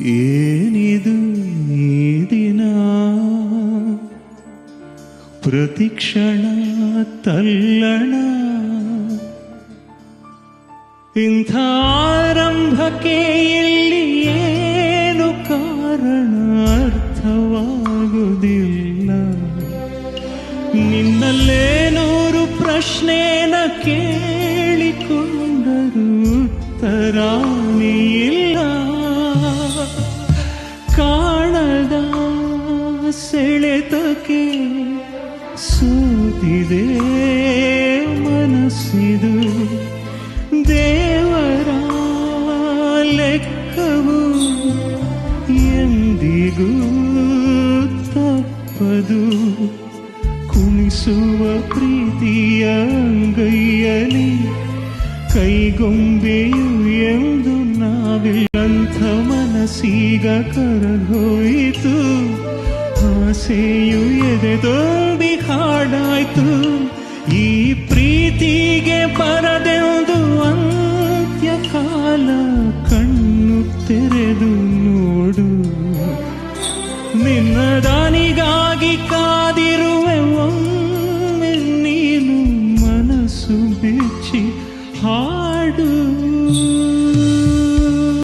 ಏನಿದು ಈ ದಿನ? ಪ್ರತಿಕ್ಷಣ ತಲ್ಲಣ. ಇಂಥ ಆರಂಭಕ್ಕೆ ಇಲ್ಲಿ ಏನು ಕಾರಣ? ಅರ್ಥವಾಗುವುದಿಲ್ಲ. ನಿನ್ನಲ್ಲೇ ನೂರು ಪ್ರಶ್ನೆನ ಕೇಳಿಕೊಂಡರು ಉತ್ತರ ಸೆಳೆತಕ್ಕೆ ಸೂತಿದೆ ಮನಸ್ಸಿದು. ದೇವರ ಲೆಕ್ಕವು ಎಂದಿಗೂ ತಪ್ಪದು. ಕುಣಿಸುವ ಪ್ರೀತಿಯ ಅಂಗೈಯಲ್ಲಿ ಕೈಗೊಂಬೆಯು ಎಂದು ನಾವಿಲ್ಲಂಥ ಮನಸ್ಸೀಗ ಕರಗೋಯಿತು. ಆಸೆಯು ಎದೆದೋಡಿ ಹಾಡಾಯ್ತು. ಈ ಪ್ರೀತಿಗೆ ಬರದೆಂದು ಅಂತ್ಯಕಾಲ ಕಣ್ಣು ತೆರೆದು ನೋಡು. ನಿನ್ನ ದಾನಿಗಾಗಿ ಕಾ